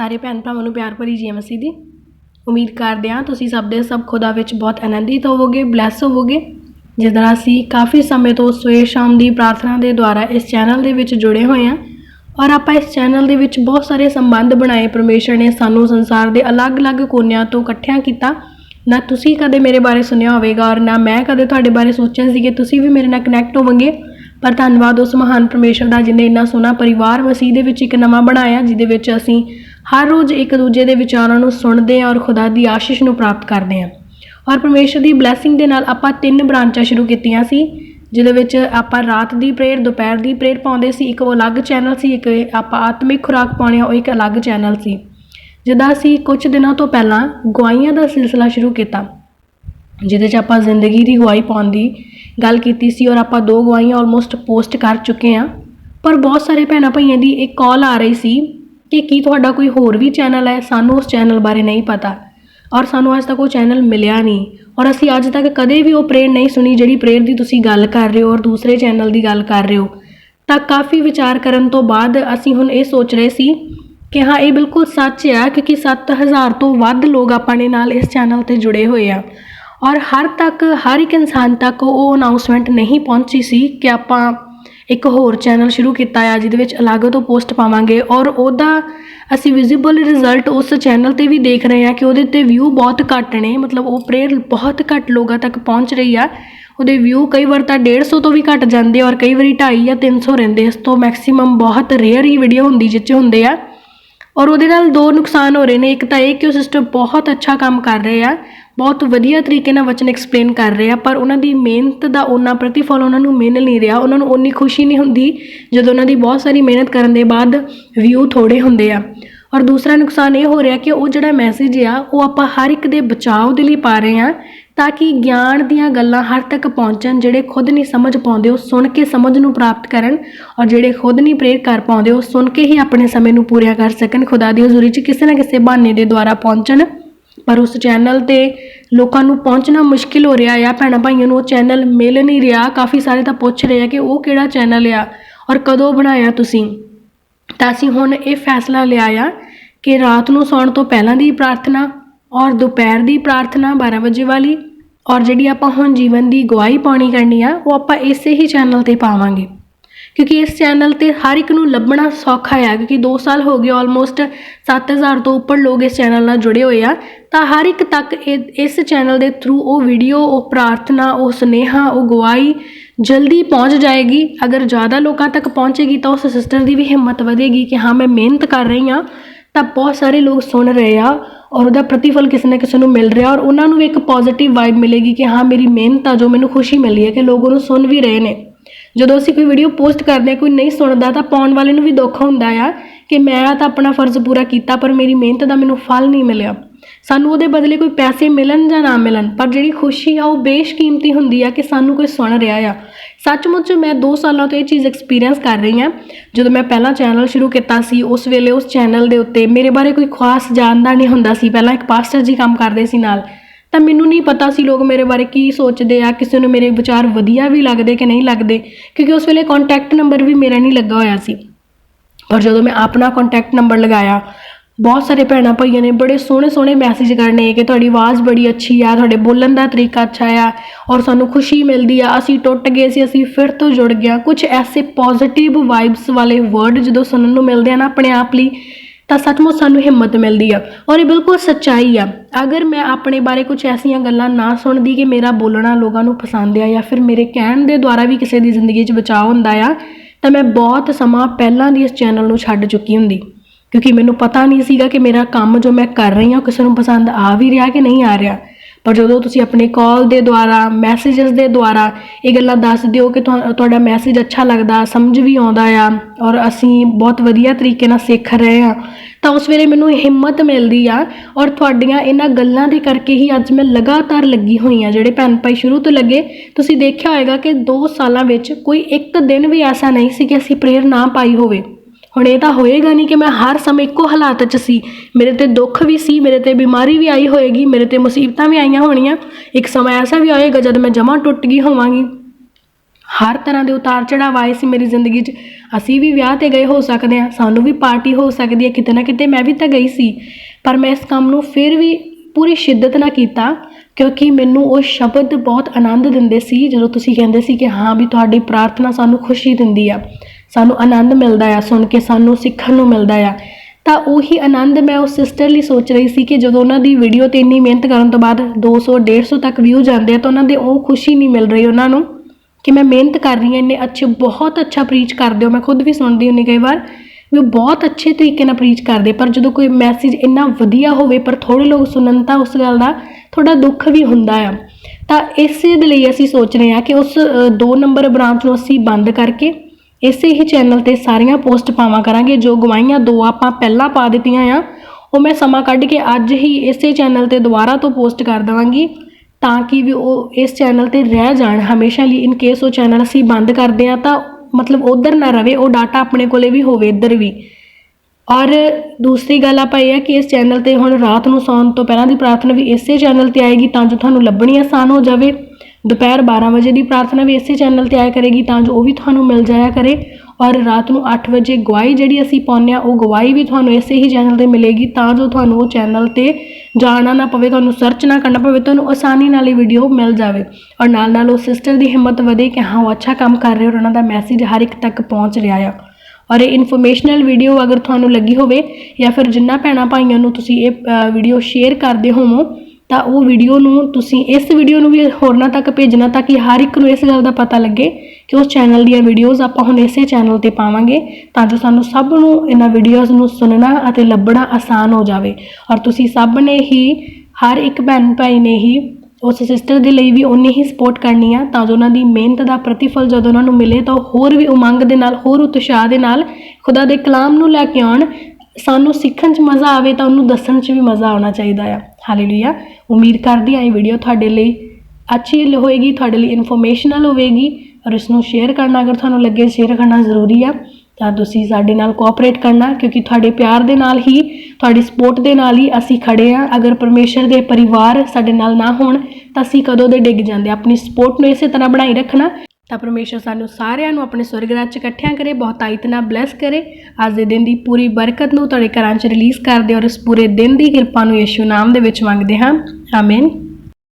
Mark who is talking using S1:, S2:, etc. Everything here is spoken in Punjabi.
S1: ਸਾਰੇ ਭੈਣ ਭਰਾਵਾਂ ਨੂੰ ਪਿਆਰ ਭਰੀ ਜੀ ਮਸੀਹ ਦੀ। ਉਮੀਦ ਕਰਦੇ ਹਾਂ ਤੁਸੀਂ ਸਭ ਦੇ ਸਭ ਖੁਦਾ ਵਿੱਚ ਬਹੁਤ ਆਨੰਦਿਤ ਹੋਵੋਗੇ ਬਲੈਸ ਹੋਵੋਗੇ। ਜਿਸ ਤਰ੍ਹਾਂ ਅਸੀਂ ਕਾਫੀ ਸਮੇਂ ਤੋਂ ਸਵੇਰ ਸ਼ਾਮ ਦੀ ਪ੍ਰਾਰਥਨਾ ਦੇ ਦੁਆਰਾ ਇਸ ਚੈਨਲ ਦੇ ਵਿੱਚ ਜੁੜੇ ਹੋਏ ਹਾਂ ਔਰ ਆਪਾਂ ਇਸ ਚੈਨਲ ਦੇ ਵਿੱਚ ਬਹੁਤ ਸਾਰੇ ਸੰਬੰਧ ਬਣਾਏ, ਪਰਮੇਸ਼ਰ ਨੇ ਸਾਨੂੰ ਸੰਸਾਰ ਦੇ ਅਲੱਗ-ਅਲੱਗ ਕੋਨਿਆਂ ਤੋਂ ਇਕੱਠਿਆਂ ਕੀਤਾ। ਨਾ ਤੁਸੀਂ ਕਦੇ ਮੇਰੇ ਬਾਰੇ ਸੁਣਿਆ ਹੋਵੇਗਾ ਔਰ ਨਾ ਮੈਂ ਕਦੇ ਤੁਹਾਡੇ ਬਾਰੇ ਸੋਚਿਆ ਸੀ ਕਿ ਤੁਸੀਂ ਵੀ ਮੇਰੇ ਨਾਲ ਕਨੈਕਟ ਹੋਵੋਗੇ। ਪਰ ਧੰਨਵਾਦ ਉਸ ਮਹਾਨ ਪਰਮੇਸ਼ਰ ਦਾ ਜਿਨੇ ਇੰਨਾ ਸੋਹਣਾ ਪਰਿਵਾਰ ਮਸੀਹ ਦੇ ਵਿੱਚ ਇੱਕ ਨਵਾਂ ਬਣਾਇਆ, ਜਿਹਦੇ ਵਿੱਚ ਅਸੀਂ ਹਰ ਰੋਜ਼ ਇੱਕ ਦੂਜੇ ਦੇ ਵਿਚਾਰਾਂ ਨੂੰ ਸੁਣਦੇ ਹਾਂ ਔਰ ਖੁਦਾ ਦੀ ਆਸ਼ੀਸ਼ ਨੂੰ ਪ੍ਰਾਪਤ ਕਰਦੇ ਹਾਂ। ਔਰ ਪਰਮੇਸ਼ਰ ਦੀ ਬਲੇਸਿੰਗ ਦੇ ਨਾਲ ਆਪਾਂ ਤਿੰਨ ਬ੍ਰਾਂਚਾਂ ਸ਼ੁਰੂ ਕੀਤੀਆਂ ਸੀ, ਜਿਹਦੇ ਵਿੱਚ ਆਪਾਂ ਰਾਤ ਦੀ ਪ੍ਰੇਅਰ ਦੁਪਹਿਰ ਦੀ ਪ੍ਰੇਅਰ ਪਾਉਂਦੇ ਸੀ, ਇੱਕ ਉਹ ਅਲੱਗ ਚੈਨਲ ਸੀ, ਇੱਕ ਆਪਾਂ ਆਤਮਿਕ ਖੁਰਾਕ ਪਾਉਣੇ ਆ ਉਹ ਇੱਕ ਅਲੱਗ ਚੈਨਲ ਸੀ। ਜਿੱਦਾਂ ਅਸੀਂ ਕੁਝ ਦਿਨਾਂ ਤੋਂ ਪਹਿਲਾਂ ਗਵਾਈਆਂ ਦਾ ਸਿਲਸਿਲਾ ਸ਼ੁਰੂ ਕੀਤਾ, ਜਿਹਦੇ 'ਚ ਆਪਾਂ ਜ਼ਿੰਦਗੀ ਦੀ ਗਵਾਹੀ ਪਾਉਣ ਦੀ ਗੱਲ ਕੀਤੀ ਸੀ ਔਰ ਆਪਾਂ ਦੋ ਗਵਾਈਆਂ ਆਲਮੋਸਟ ਪੋਸਟ ਕਰ ਚੁੱਕੇ ਹਾਂ। ਪਰ ਬਹੁਤ ਸਾਰੇ ਭੈਣਾਂ ਭਾਈਆਂ ਦੀ ਇੱਕ ਕਾਲ ਆ ਰਹੀ ਸੀ ਕਿ ਕੀ ਤੁਹਾਡਾ ਕੋਈ ਹੋਰ ਵੀ ਚੈਨਲ ਹੈ? ਸਾਨੂੰ ਉਸ ਚੈਨਲ ਬਾਰੇ ਨਹੀਂ ਪਤਾ। ਔਰ ਸਾਨੂੰ ਅੱਜ ਤੱਕ ਉਹ ਚੈਨਲ ਮਿਲਿਆ ਨਹੀਂ। ਔਰ ਅਸੀਂ ਅੱਜ ਤੱਕ ਕਦੇ ਵੀ ਉਹ ਪ੍ਰੇਰ ਨਹੀਂ ਸੁਣੀ ਜਿਹੜੀ ਪ੍ਰੇਰ ਦੀ ਤੁਸੀਂ ਗੱਲ ਕਰ ਰਹੇ ਹੋ ਔਰ ਦੂਸਰੇ ਚੈਨਲ ਦੀ ਗੱਲ ਕਰ ਰਹੇ ਹੋ। ਤਾਂ ਕਾਫੀ ਵਿਚਾਰ ਕਰਨ ਤੋਂ ਬਾਅਦ ਅਸੀਂ ਹੁਣ ਇਹ ਸੋਚ ਰਹੇ ਸੀ ਕਿ ਹਾਂ, ਇਹ ਬਿਲਕੁਲ ਸੱਚ ਆ ਕਿਉਂਕਿ 7000 ਤੋਂ ਵੱਧ ਲੋਕ ਆਪਣੇ ਨਾਲ ਇਸ ਚੈਨਲ ਤੇ ਜੁੜੇ ਹੋਏ ਆ। ਔਰ ਹਰ ਤੱਕ, ਹਰ ਇੱਕ ਇਨਸਾਨ ਤੱਕ ਉਹ ਅਨਾਉਂਸਮੈਂਟ ਨਹੀਂ ਪਹੁੰਚੀ ਸੀ ਕਿ ਆਪਾਂ ਇੱਕ ਹੋਰ ਚੈਨਲ ਸ਼ੁਰੂ ਕੀਤਾ ਆ, ਜਿਹਦੇ ਵਿੱਚ ਅਲੱਗ ਤੋਂ ਪੋਸਟ ਪਾਵਾਂਗੇ ਔਰ ਉਹਦਾ ਅਸੀਂ ਵਿਜ਼ੀਬਲ ਰਿਜ਼ਲਟ ਉਸ ਚੈਨਲ ਤੇ ਵੀ ਦੇਖ ਰਹੇ ਹਾਂ ਕਿ ਉਹਦੇ ਤੇ ਵਿਊ ਬਹੁਤ ਘੱਟ ਨੇ, ਮਤਲਬ ਉਹ ਪ੍ਰੇਅਰ ਬਹੁਤ ਘੱਟ ਲੋਕਾਂ ਤੱਕ ਪਹੁੰਚ ਰਹੀ ਆ। ਉਹਦੇ ਵਿਊ ਕਈ ਵਾਰ ਤਾਂ 150 ਤੋਂ ਵੀ ਘੱਟ ਜਾਂਦੇ ਔਰ ਕਈ ਵਾਰੀ 250 ਜਾਂ 300 ਰਹਿੰਦੇ ਇਸ ਤੋਂ ਮੈਕਸਿਮਮ ਬਹੁਤ ਰੇਅਰ ਹੀ ਵੀਡੀਓ ਹੁੰਦੀ ਜਿੱਚ ਹੁੰਦੇ ਆ। ਔਰ ਉਹਦੇ ਨਾਲ ਦੋ ਨੁਕਸਾਨ ਹੋ ਰਹੇ ਨੇ। ਇੱਕ ਤਾਂ ਇਹ ਕਿ ਉਹ ਸਿਸਟਮ ਬਹੁਤ ਅੱਛਾ ਕੰਮ ਕਰ ਰਹੇ ਆ। ਬਹੁਤ ਵਧੀਆ ਤਰੀਕੇ ਨਾਲ ਵਚਨ ਐਕਸਪਲੇਨ ਕਰ ਰਹੇ ਆ ਪਰ ਉਹਨਾਂ ਦੀ ਮਿਹਨਤ ਦਾ ਉਹਨਾਂ ਪ੍ਰਤੀਫਲ ਉਹਨਾਂ ਨੂੰ ਮਿਲ ਨਹੀਂ ਰਿਹਾ। ਉਹਨਾਂ ਨੂੰ ਓਨੀ ਖੁਸ਼ੀ ਨਹੀਂ ਹੁੰਦੀ ਜਦੋਂ ਉਹਨਾਂ ਦੀ ਬਹੁਤ ਸਾਰੀ ਮਿਹਨਤ ਕਰਨ ਦੇ ਬਾਅਦ ਵਿਊ ਥੋੜੇ ਹੁੰਦੇ ਆ। ਔਰ ਦੂਸਰਾ ਨੁਕਸਾਨ ਇਹ ਹੋ ਰਿਹਾ ਕਿ ਉਹ ਜਿਹੜਾ ਮੈਸੇਜ ਆ, ਉਹ ਆਪਾਂ ਹਰ ਇੱਕ ਦੇ ਬਚਾਓ ਦੇ ਲਈ ਪਾ ਰਹੇ ਆ ਤਾਂ ਕਿ ਗਿਆਨ ਦੀਆਂ ਗੱਲਾਂ ਹਰ ਤੱਕ ਪਹੁੰਚਣ, ਜਿਹੜੇ ਖੁਦ ਨਹੀਂ ਸਮਝ ਪਾਉਂਦੇ ਉਹ ਸੁਣ ਕੇ ਸਮਝ ਨੂੰ ਪ੍ਰਾਪਤ ਕਰਨ ਔਰ ਜਿਹੜੇ ਖੁਦ ਨਹੀਂ ਪ੍ਰੇਰ ਕਰ ਪਾਉਂਦੇ ਉਹ ਸੁਣ ਕੇ ਹੀ ਆਪਣੇ ਸਮੇਂ ਨੂੰ ਪੂਰਾ ਕਰ ਸਕਣ। ਖੁਦਾ ਦੀ ਹਜ਼ੂਰੀ 'ਚ ਕਿਸੇ ਨਾ ਕਿਸੇ ਬਹਾਨੇ ਦੇ ਦੁਆਰਾ ਪਹੁੰਚਣ। ਪਰ ਉਸ ਚੈਨਲ ਤੇ ਲੋਕਾਂ ਨੂੰ ਪਹੁੰਚਣਾ ਮੁਸ਼ਕਿਲ ਹੋ ਰਿਹਾ ਆ। ਭੈਣਾਂ ਭਾਈਆਂ ਨੂੰ ਉਹ ਚੈਨਲ ਮਿਲ ਨਹੀਂ ਰਿਹਾ। ਕਾਫੀ ਸਾਰੇ ਤਾਂ ਪੁੱਛ ਰਹੇ ਆ ਕਿ ਉਹ ਕਿਹੜਾ ਚੈਨਲ ਆ ਔਰ ਕਦੋਂ ਬਣਾਇਆ ਤੁਸੀਂ? ਤਾਂ ਅਸੀਂ ਹੁਣ ਇਹ ਫੈਸਲਾ ਲਿਆ ਆ ਕਿ ਰਾਤ ਨੂੰ ਸੌਣ ਤੋਂ ਪਹਿਲਾਂ ਦੀ ਪ੍ਰਾਰਥਨਾ ਔਰ ਦੁਪਹਿਰ ਦੀ ਪ੍ਰਾਰਥਨਾ 12 ਵਜੇ ਵਾਲੀ ਔਰ ਜਿਹੜੀ ਆਪਾਂ ਹੁਣ ਜੀਵਨ ਦੀ ਗਵਾਹੀ ਪਾਉਣੀ ਕਰਨੀ ਆ, ਉਹ ਆਪਾਂ ਇਸੇ ਹੀ ਚੈਨਲ ਤੇ ਪਾਵਾਂਗੇ। ਕਿਉਂਕਿ ਇਸ ਚੈਨਲ ਤੇ ਹਰ ਇੱਕ ਨੂੰ ਲੱਭਣਾ ਸੌਖਾ ਆ, ਕਿਉਂਕਿ 2 ਸਾਲ ਹੋ ਗਏ ਆਲਮੋਸਟ 7000 ਤੋਂ ਉੱਪਰ ਲੋਕ ਇਸ ਚੈਨਲ ਨਾਲ ਜੁੜੇ ਹੋਏ ਆ। ਤਾਂ ਹਰ ਇੱਕ ਤੱਕ ਇਹ- ਇਸ ਚੈਨਲ ਦੇ ਥਰੂ ਉਹ ਵੀਡੀਓ ਉਹ ਪ੍ਰਾਰਥਨਾ, ਉਹ ਸੁਨੇਹਾ, ਉਹ ਗਵਾਹੀ ਜਲਦੀ ਪਹੁੰਚ ਜਾਏਗੀ। ਅਗਰ ਜ਼ਿਆਦਾ ਲੋਕਾਂ ਤੱਕ ਪਹੁੰਚੇਗੀ ਤਾਂ ਉਸ ਸਿਸਟਰ ਦੀ ਵੀ ਹਿੰਮਤ ਵਧੇਗੀ ਕਿ ਹਾਂ, ਮੈਂ ਮਿਹਨਤ ਕਰ ਰਹੀ ਹਾਂ। ਤਾਂ ਬਹੁਤ ਸਾਰੇ ਲੋਕ ਸੁਣ ਰਹੇ ਆ ਔਰ ਉਹਦਾ ਪ੍ਰਤੀਫਲ ਕਿਸੇ ਨਾ ਕਿਸੇ ਨੂੰ ਮਿਲ ਰਿਹਾ ਔਰ ਉਹਨਾਂ ਨੂੰ ਵੀ ਇੱਕ ਪੋਜ਼ਿਟਿਵ ਵਾਈਬ ਮਿਲੇਗੀ ਕਿ ਹਾਂ, ਮੇਰੀ ਮਿਹਨਤ ਆ, ਜੋ ਮੈਨੂੰ ਖੁਸ਼ੀ ਮਿਲੀ ਹੈ ਕਿ ਲੋਕ ਉਹਨੂੰ ਸੁਣ ਵੀ ਰਹੇ ਨੇ। ਜਦੋਂ ਅਸੀਂ ਕੋਈ ਵੀਡੀਓ ਪੋਸਟ ਕਰਦੇ ਹਾਂ, ਕੋਈ ਨਹੀਂ ਸੁਣਦਾ, ਤਾਂ ਪਾਉਣ ਵਾਲੇ ਨੂੰ ਵੀ ਦੁੱਖ ਹੁੰਦਾ ਆ ਕਿ ਮੈਂ ਤਾਂ ਆਪਣਾ ਫਰਜ਼ ਪੂਰਾ ਕੀਤਾ, ਪਰ ਮੇਰੀ ਮਿਹਨਤ ਦਾ ਮੈਨੂੰ ਫਲ ਨਹੀਂ ਮਿਲਿਆ। ਸਾਨੂੰ ਉਹਦੇ ਬਦਲੇ ਕੋਈ ਪੈਸੇ ਮਿਲਣ ਜਾਂ ਨਾ ਮਿਲਣ, ਪਰ ਜਿਹੜੀ ਖੁਸ਼ੀ ਆ, ਉਹ ਬੇਸ਼ਕੀਮਤੀ ਹੁੰਦੀ ਆ ਕਿ ਸਾਨੂੰ ਕੋਈ ਸੁਣ ਰਿਹਾ ਆ। ਸੱਚਮੁੱਚ ਮੈਂ 2 ਸਾਲਾਂ ਤੋਂ ਇਹ ਚੀਜ਼ ਐਕਸਪੀਰੀਅੰਸ ਕਰ ਰਹੀ ਹਾਂ। ਜਦੋਂ ਮੈਂ ਪਹਿਲਾਂ ਚੈਨਲ ਸ਼ੁਰੂ ਕੀਤਾ ਸੀ, ਉਸ ਵੇਲੇ ਉਸ ਚੈਨਲ ਦੇ ਉੱਤੇ ਮੇਰੇ ਬਾਰੇ ਕੋਈ ਖਾਸ ਜਾਣਦਾ ਨਹੀਂ ਹੁੰਦਾ ਸੀ। ਪਹਿਲਾਂ ਇੱਕ ਪਾਸਟਰ ਜੀ ਕੰਮ ਕਰਦੇ ਸੀ ਨਾਲ। ਤਾਂ ਮੈਨੂੰ ਨਹੀਂ ਪਤਾ ਸੀ ਲੋਕ ਮੇਰੇ ਬਾਰੇ ਕੀ ਸੋਚਦੇ ਆ, ਕਿਸੇ ਨੂੰ ਮੇਰੇ ਵਿਚਾਰ ਵਧੀਆ ਵੀ ਲੱਗਦੇ ਕਿ ਨਹੀਂ ਲੱਗਦੇ, ਕਿਉਂਕਿ ਉਸ ਵੇਲੇ ਕੰਟੈਕਟ ਨੰਬਰ ਵੀ ਮੇਰਾ ਨਹੀਂ ਲੱਗਾ ਹੋਇਆ ਸੀ। ਔਰ ਜਦੋਂ ਮੈਂ ਆਪਣਾ ਕੰਟੈਕਟ ਨੰਬਰ ਲਗਾਇਆ, ਬਹੁਤ ਸਾਰੇ ਭੈਣਾਂ ਭਾਈਆਂ ਨੇ ਬੜੇ ਸੋਹਣੇ ਸੋਹਣੇ ਮੈਸੇਜ ਕਰਨੇ ਕਿ ਤੁਹਾਡੀ ਆਵਾਜ਼ ਬੜੀ ਅੱਛੀ ਆ, ਤੁਹਾਡੇ ਬੋਲਣ ਦਾ ਤਰੀਕਾ ਅੱਛਾ ਆ, ਔਰ ਸਾਨੂੰ ਖੁਸ਼ੀ ਮਿਲਦੀ ਆ, ਅਸੀਂ ਟੁੱਟ ਗਏ ਸੀ, ਅਸੀਂ ਫਿਰ ਤੋਂ ਜੁੜ ਗਿਆ ਕੁਝ ਐਸੇ ਪੋਜ਼ਿਟਿਵ ਵਾਈਬਸ ਵਾਲੇ ਵਰਡ ਜਦੋਂ ਸੁਣਨ ਨੂੰ ਮਿਲਦੇ ਆ ਨਾ ਆਪਣੇ ਆਪ ਲਈ ਤਾਂ ਸੱਚਮੁੱਚ ਸਾਨੂੰ ਹਿੰਮਤ ਮਿਲਦੀ ਆ ਔਰ ਇਹ ਬਿਲਕੁਲ ਸੱਚਾਈ ਆ। ਅਗਰ ਮੈਂ ਆਪਣੇ ਬਾਰੇ ਕੁਝ ਐਸੀਆਂ ਗੱਲਾਂ ਨਾ ਸੁਣਦੀ ਕਿ ਮੇਰਾ ਬੋਲਣਾ ਲੋਕਾਂ ਨੂੰ ਪਸੰਦ ਆ ਜਾਂ ਫਿਰ ਮੇਰੇ ਕਹਿਣ ਦੇ ਦੁਆਰਾ ਵੀ ਕਿਸੇ ਦੀ ਜ਼ਿੰਦਗੀ 'ਚ ਬਚਾਅ ਹੁੰਦਾ ਆ, ਤਾਂ ਮੈਂ ਬਹੁਤ ਸਮਾਂ ਪਹਿਲਾਂ ਦੀ ਇਸ ਚੈਨਲ ਨੂੰ ਛੱਡ ਚੁੱਕੀ ਹੁੰਦੀ। ਕਿਉਂਕਿ ਮੈਨੂੰ ਪਤਾ ਨਹੀਂ ਸੀਗਾ ਕਿ ਮੇਰਾ ਕੰਮ ਜੋ ਮੈਂ ਕਰ ਰਹੀ ਹਾਂ ਕਿਸੇ ਨੂੰ ਪਸੰਦ ਆ ਵੀ ਰਿਹਾ ਕਿ ਨਹੀਂ ਆ ਰਿਹਾ। ਪਰ ਜਦੋਂ ਤੁਸੀਂ ਆਪਣੇ ਕਾਲ ਦੇ ਦੁਆਰਾ ਮੈਸੇजेस ਦੇ ਦੁਆਰਾ ਇਹ ਗੱਲਾਂ ਦੱਸ ਦਿਓ ਕਿ ਤੁਹਾਡਾ ਮੈਸੇਜ ਅੱਛਾ ਲੱਗਦਾ, ਸਮਝ ਵੀ ਆਉਂਦਾ ਆ ਔਰ ਅਸੀਂ ਬਹੁਤ ਵਧੀਆ ਤਰੀਕੇ ਨਾਲ ਸਿੱਖ ਰਹੇ ਹਾਂ, ਤਾਂ ਉਸ ਵੇਲੇ ਮੈਨੂੰ ਹਿੰਮਤ ਮਿਲਦੀ ਆ ਔਰ ਤੁਹਾਡੀਆਂ ਇਹਨਾਂ ਗੱਲਾਂ ਦੇ ਕਰਕੇ ਹੀ ਅੱਜ ਮੈਂ ਲਗਾਤਾਰ ਲੱਗੀ ਹੋਈ ਆ ਜਿਹੜੇ ਭੈਣ ਭਾਈ ਸ਼ੁਰੂ ਤੋਂ ਲੱਗੇ, ਤੁਸੀਂ ਦੇਖਿਆ ਹੋਏਗਾ ਕਿ 2 ਸਾਲਾਂ ਵਿੱਚ ਕੋਈ ਇੱਕ ਦਿਨ ਵੀ ਐਸਾ ਨਹੀਂ ਸੀ ਕਿ ਅਸੀਂ ਪ੍ਰੇਅਰ ਨਾ ਪਾਈ ਹੋਵੇ। ਹੁਣ ਇਹ ਤਾਂ ਹੋਏਗਾ ਨਹੀਂ ਕਿ ਮੈਂ ਹਰ ਸਮੇਂ ਇੱਕੋ ਹਾਲਾਤ 'ਚ ਸੀ। ਮੇਰੇ ਤੇ ਦੁੱਖ ਵੀ ਸੀ, ਮੇਰੇ ਤੇ ਬਿਮਾਰੀ ਵੀ ਆਈ ਹੋਏਗੀ, ਮੇਰੇ ਤੇ ਮੁਸੀਬਤਾਂ ਵੀ ਆਈਆਂ ਹੋਣੀਆਂ। ਇੱਕ ਸਮਾਂ ਐਸਾ ਵੀ ਆਏਗਾ ਜਦ ਮੈਂ ਜਮਾਂ ਟੁੱਟ ਗਈ ਹੋਵਾਂਗੀ। ਹਰ ਤਰ੍ਹਾਂ ਦੇ ਉਤਾਰ ਚੜਾਵ ਆਏ ਸੀ ਮੇਰੀ ਜ਼ਿੰਦਗੀ 'ਚ। ਅਸੀਂ ਵੀ ਵਿਆਹ ਤੇ ਗਏ ਹੋ ਸਕਦੇ ਹਾਂ, ਸਾਨੂੰ ਵੀ ਪਾਰਟੀ ਹੋ ਸਕਦੀ ਹੈ, ਕਿਤੇ ਨਾ ਕਿਤੇ ਮੈਂ ਵੀ ਤਾਂ ਗਈ ਸੀ। ਪਰ ਮੈਂ ਇਸ ਕੰਮ ਨੂੰ ਫਿਰ ਵੀ ਪੂਰੀ ਸ਼ਿੱਦਤ ਨਾਲ ਕੀਤਾ, ਕਿਉਂਕਿ ਮੈਨੂੰ ਉਹ ਸ਼ਬਦ ਬਹੁਤ ਆਨੰਦ ਦਿੰਦੇ ਸੀ, ਜਦੋਂ ਤੁਸੀਂ ਕਹਿੰਦੇ ਸੀ ਕਿ ਹਾਂ ਵੀ ਤੁਹਾਡੀ ਪ੍ਰਾਰਥਨਾ ਸਾਨੂੰ ਖੁਸ਼ੀ ਦਿੰਦੀ ਆ। ਸਾਨੂੰ ਆਨੰਦ ਮਿਲਦਾ ਆ, ਸੁਣ ਕੇ ਸਾਨੂੰ ਸਿੱਖਣ ਨੂੰ ਮਿਲਦਾ ਆ। ਤਾਂ ਉਹੀ ਆਨੰਦ ਮੈਂ ਉਸ ਸਿਸਟਰ ਲਈ ਸੋਚ ਰਹੀ ਸੀ ਕਿ ਜਦੋਂ ਉਹਨਾਂ ਦੀ ਵੀਡੀਓ ਤੇ ਇੰਨੀ ਮਿਹਨਤ ਕਰਨ ਤੋਂ ਬਾਅਦ 200 150 ਤੱਕ ਵਿਊ ਜਾਂਦੇ ਆ, ਤਾਂ ਉਹਨਾਂ ਦੇ ਉਹ ਖੁਸ਼ੀ ਨਹੀਂ ਮਿਲ ਰਹੀ ਉਹਨਾਂ ਨੂੰ ਕਿ ਮੈਂ ਮਿਹਨਤ ਕਰ ਰਹੀ ਹਾਂ, ਇੰਨੇ ਅੱਛੇ, ਬਹੁਤ ਅੱਛਾ ਪ੍ਰੀਚ ਕਰਦੇ ਹੋ। ਮੈਂ ਖੁਦ ਵੀ ਸੁਣਦੀ ਹੁੰਦੀ ਕਈ ਵਾਰ ਵੀ ਉਹ ਬਹੁਤ ਅੱਛੇ ਤਰੀਕੇ ਨਾਲ ਪ੍ਰੀਚ ਕਰਦੇ, ਪਰ ਜਦੋਂ ਕੋਈ ਮੈਸੇਜ ਇੰਨਾ ਵਧੀਆ ਹੋਵੇ, ਪਰ ਥੋੜੇ ਲੋਕ ਸੁਣਨ ਤਾਂ ਉਸ ਗੱਲ ਦਾ ਥੋੜਾ ਦੁੱਖ ਵੀ ਹੁੰਦਾ ਆ। ਤਾਂ ਇਸੇ ਦੇ ਲਈ ਅਸੀਂ ਸੋਚ ਰਹੇ ਹਾਂ ਕਿ ਉਸ 2 ਨੰਬਰ ਬ੍ਰਾਂਚ ਨੂੰ ਅਸੀਂ ਬੰਦ ਕਰਕੇ ਇਸੇ ਹੀ ਚੈਨਲ ਤੇ ਸਾਰੀਆਂ ਪੋਸਟ ਪਾਵਾਂ ਕਰਾਂਗੇ, ਜੋ ਗਵਾਈਆਂ ਦੋ ਆਪਾਂ ਪਹਿਲਾਂ ਪਾ ਦਿੱਤੀਆਂ ਆ, ਉਹ ਮੈਂ ਸਮਾਂ ਕੱਢ ਕੇ ਅੱਜ ਹੀ ਇਸੇ ਚੈਨਲ ਤੇ ਦੁਬਾਰਾ ਤੋਂ ਪੋਸਟ ਕਰ ਦੇਵਾਂਗੀ, ਤਾਂ ਕਿ ਵੀ ਉਹ ਇਸ ਚੈਨਲ ਤੇ ਰਹਿ ਜਾਣ। ਹਮੇਸ਼ਾ ਲਈ ਇਨ ਕੇਸ ਉਹ ਚੈਨਲ ਅਸੀਂ ਬੰਦ ਕਰਦੇ ਆ ਤਾਂ ਮਤਲਬ ਉਧਰ ਨਾ ਰਵੇ, ਉਹ ਡਾਟਾ ਆਪਣੇ ਕੋਲੇ ਵੀ ਹੋਵੇ ਇੱਧਰ ਵੀ। ਔਰ ਦੂਸਰੀ ਗੱਲ ਆਪਾਂ ਇਹ ਹੈ ਕਿ ਇਸ ਚੈਨਲ ਤੇ ਹੁਣ ਰਾਤ ਨੂੰ ਸੌਣ ਤੋਂ ਪਹਿਲਾਂ ਦੀ ਪ੍ਰਾਰਥਨਾ ਵੀ ਇਸੇ ਚੈਨਲ ਤੇ ਆਏਗੀ, ਤਾਂ ਜੋ ਤੁਹਾਨੂੰ ਲੱਭਣੀ ਆਸਾਨ ਹੋ ਜਾਵੇ। ਦੁਪਹਿਰ 12 ਵਜੇ ਦੀ ਪ੍ਰਾਰਥਨਾ ਵੀ ਇਸੇ ਚੈਨਲ ਤੇ ਆਇਆ ਕਰੇਗੀ ਤਾਂ ਜੋ ਉਹ ਵੀ ਤੁਹਾਨੂੰ ਮਿਲ ਜਾਇਆ ਕਰੇ। ਔਰ ਰਾਤ ਨੂੰ 8 ਵਜੇ ਗਵਾਹੀ ਜਿਹੜੀ ਅਸੀਂ ਪਾਉਂਦੇ ਆ ਉਹ ਗਵਾਹੀ ਵੀ ਤੁਹਾਨੂੰ ਇਸੇ ਹੀ ਚੈਨਲ ਤੇ ਮਿਲੇਗੀ ਤਾਂ ਜੋ ਤੁਹਾਨੂੰ ਉਹ ਚੈਨਲ ਤੇ ਜਾਣਾ ਨਾ ਪਵੇ, ਤੁਹਾਨੂੰ ਸਰਚ ਨਾ ਕਰਨਾ ਪਵੇ, ਤੁਹਾਨੂੰ ਆਸਾਨੀ ਨਾਲ ਇਹ ਵੀਡੀਓ ਮਿਲ ਜਾਵੇ। ਔਰ ਨਾਲ ਨਾਲ ਉਹ ਸਿਸਟਰ ਦੀ ਹਿੰਮਤ ਵਧੇ ਕਿ ਹਾਂ, ਉਹ ਅੱਛਾ ਕੰਮ ਕਰ ਰਹੇ ਔਰ ਉਹਨਾਂ ਦਾ ਮੈਸੇਜ ਹਰ ਇੱਕ ਤੱਕ ਪਹੁੰਚ ਰਿਹਾ ਆ। ਔਰ ਇਹ ਇਨਫੋਰਮੇਸ਼ਨਲ ਵੀਡੀਓ ਅਗਰ ਤੁਹਾਨੂੰ ਲੱਗੀ ਹੋਵੇ ਜਾਂ ਫਿਰ ਜਿੰਨਾ ਭੈਣਾਂ ਭਾਈਆਂ ਨੂੰ ਤੁਸੀਂ ਇਹ ਵੀਡੀਓ ਸ਼ੇਅਰ ਕਰਦੇ ਹੋਵੋ ਤਾਂ ਉਹ ਵੀਡੀਓ ਨੂੰ ਤੁਸੀਂ ਇਸ ਵੀਡੀਓ ਨੂੰ ਵੀ ਹੋਰਨਾਂ ਤੱਕ ਭੇਜਣਾ ਤਾਂ ਕਿ ਹਰ ਇੱਕ ਨੂੰ ਇਸ ਗੱਲ ਦਾ ਪਤਾ ਲੱਗੇ ਕਿ ਉਸ ਚੈਨਲ ਦੀਆਂ ਵੀਡੀਓਜ਼ ਆਪਾਂ ਹੁਣ ਇਸੇ ਚੈਨਲ ਤੇ ਪਾਵਾਂਗੇ ਤਾਂ ਜੋ ਸਾਨੂੰ ਸਭ ਨੂੰ ਇਹਨਾਂ ਵੀਡੀਓਜ਼ ਨੂੰ ਸੁਣਨਾ ਅਤੇ ਲੱਭਣਾ ਆਸਾਨ ਹੋ ਜਾਵੇ। ਔਰ ਤੁਸੀਂ ਸਭ ਨੇ ਹੀ, ਹਰ ਇੱਕ ਭੈਣ ਭਾਈ ਨੇ ਹੀ ਉਸ ਸਿਸਟਰ ਦੇ ਲਈ ਵੀ ਉਹਨੇ ਹੀ ਸਪੋਰਟ ਕਰਨੀ ਆ ਤਾਂ ਜੋ ਉਹਨਾਂ ਦੀ ਮਿਹਨਤ ਦਾ ਪ੍ਰਤੀਫਲ ਜਦੋਂ ਉਹਨਾਂ ਨੂੰ ਮਿਲੇ ਤਾਂ ਉਹ ਹੋਰ ਵੀ ਉਮੰਗ ਦੇ ਨਾਲ, ਹੋਰ ਉਤਸ਼ਾਹ ਦੇ ਨਾਲ ਖੁਦਾ ਦੇ ਕਲਾਮ ਨੂੰ ਲੈ ਕੇ ਆਉਣ। ਸਾਨੂੰ ਸਿੱਖਣ 'ਚ ਮਜ਼ਾ ਆਵੇ ਤਾਂ ਉਹਨੂੰ ਦੱਸਣ 'ਚ ਵੀ ਮਜ਼ਾ ਆਉਣਾ ਚਾਹੀਦਾ ਆ। ਹਾਲੇਲੂਇਆ ਉਮੀਦ ਕਰਦੀ ਹਾਂ ਇਹ ਵੀਡੀਓ ਤੁਹਾਡੇ ਲਈ ਅੱਛੀ ਹੋਏਗੀ, ਤੁਹਾਡੇ ਲਈ ਇਨਫੋਰਮੇਸ਼ਨਲ ਹੋਵੇਗੀ ਔਰ ਇਸ ਨੂੰ ਸ਼ੇਅਰ ਕਰਨਾ ਅਗਰ ਤੁਹਾਨੂੰ ਲੱਗੇ ਸ਼ੇਅਰ ਕਰਨਾ ਜ਼ਰੂਰੀ ਆ, ਤਾਂ ਤੁਸੀਂ ਸਾਡੇ ਨਾਲ ਕੋਆਪਰੇਟ ਕਰਨਾ ਕਿਉਂਕਿ ਤੁਹਾਡੇ ਪਿਆਰ ਦੇ ਨਾਲ ਹੀ, ਤੁਹਾਡੀ ਸਪੋਰਟ ਦੇ ਨਾਲ ਹੀ ਅਸੀਂ ਖੜੇ ਆ ਅਗਰ ਪਰਮੇਸ਼ਰ ਦੇ ਪਰਿਵਾਰ ਸਾਡੇ ਨਾਲ ਨਾ ਹੋਣ, ਤਾਂ ਅਸੀਂ ਕਦੋਂ ਦੇ ਡਿੱਗ ਜਾਂਦੇ ਆਪਣੀ ਸਪੋਰਟ ਨੂੰ ਇਸੇ ਤਰ੍ਹਾਂ ਬਣਾਈ ਰੱਖਣਾ। ਤਾਂ ਪਰਮੇਸ਼ਰ ਸਾਨੂੰ ਸਾਰਿਆਂ ਨੂੰ ਆਪਣੇ ਸਵਰਗ ਰਾਜ 'ਚ ਇਕੱਠਿਆਂ ਕਰੇ ਬਹੁਤਾਇਤ ਨਾਲ ਬਲੈਸ ਕਰੇ। ਅੱਜ ਦੇ ਦਿਨ ਦੀ ਪੂਰੀ ਬਰਕਤ ਨੂੰ ਤੁਹਾਡੇ ਘਰਾਂ 'ਚ ਰਿਲੀਜ਼ ਕਰਦੇ ਔਰ ਇਸ ਪੂਰੇ ਦਿਨ ਦੀ ਕਿਰਪਾ ਨੂੰ ਯਿਸੂ ਨਾਮ ਦੇ ਵਿੱਚ ਮੰਗਦੇ ਹਾਂ। ਆਮੀਨ